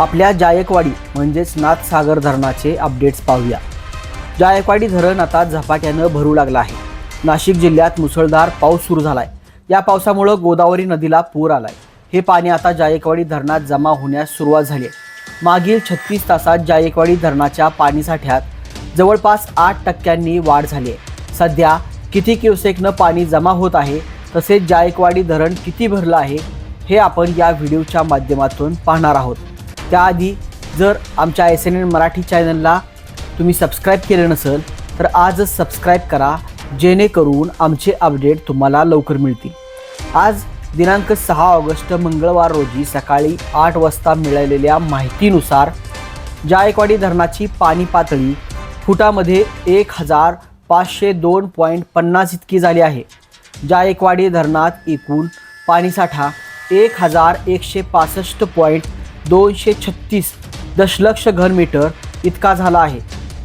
आपल्या जायकवाडी म्हणजेच नाथसागर धरणाचे अपडेट्स पाहूया. जायकवाडी धरण आता झपाट्यानं भरू लागलं आहे. नाशिक जिल्ह्यात मुसळधार पाऊस सुरू झालाय. या पावसामुळं गोदावरी नदीला पूर आलाय. हे पाणी आता जायकवाडी धरणात जमा होण्यास सुरुवात झाली आहे. मागील छत्तीस तासात जायकवाडी धरणाच्या पाणीसाठ्यात जवळपास आठ टक्क्यांनी वाढ झाली आहे. सध्या किती क्युसेकनं पाणी जमा होत आहे तसेच जायकवाडी धरण किती भरलं आहे हे आपण या व्हिडिओच्या माध्यमातून पाहणार आहोत. त्याआधी जर आमच्या एस एन एन मराठी चॅनलला तुम्ही सबस्क्राईब केलं नसेल तर आजच सबस्क्राईब करा जेणेकरून आमचे अपडेट तुम्हाला लवकर मिळतील. आज दिनांक सहा ऑगस्ट मंगळवार रोजी सकाळी आठ वाजता मिळालेल्या माहितीनुसार जायकवाडी धरणाची पाणी पातळी फुटामध्ये एक हजार पाचशे दोन पॉईंट पन्नास इतकी झाली आहे. जायकवाडी धरणात एकूण पाणीसाठा एक हजार एकशे पासष्ट पॉईंट दोनशे छत्तीस दशलक्ष घनमीटर इतका झाला आहे.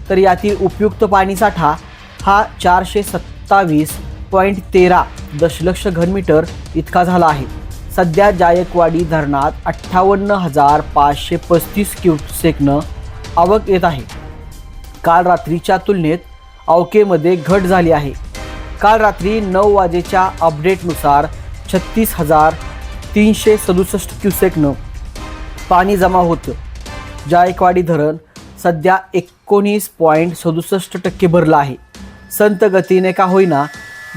तर यातील उपयुक्त पाणीसाठा हा चारशे सत्तावीस पॉईंट तेरा दशलक्ष घनमीटर इतका झाला आहे. सध्या जायकवाडी धरणात अठ्ठावन्न हजार पाचशे पस्तीस क्युसेकनं आवक येत आहे. काल रात्रीच्या तुलनेत अवकेमध्ये घट झाली आहे. काल रात्री नऊ वाजेच्या अपडेटनुसार छत्तीस हजार तीनशे सदुसष्ट क्युसेकनं पाणी जमा होतं. जायकवाडी धरण सध्या एकोणीस पॉईंट सदुसष्ट टक्के भरलं आहे. संत गतीने का होईना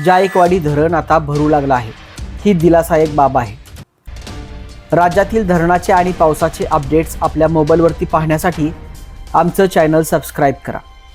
जायकवाडी धरण आता भरू लागलं आहे. ही दिलासायक बाब आहे. राज्यातील धरणाचे आणि पावसाचे अपडेट्स आपल्या मोबाईलवरती पाहण्यासाठी आमचं चॅनल सबस्क्राईब करा.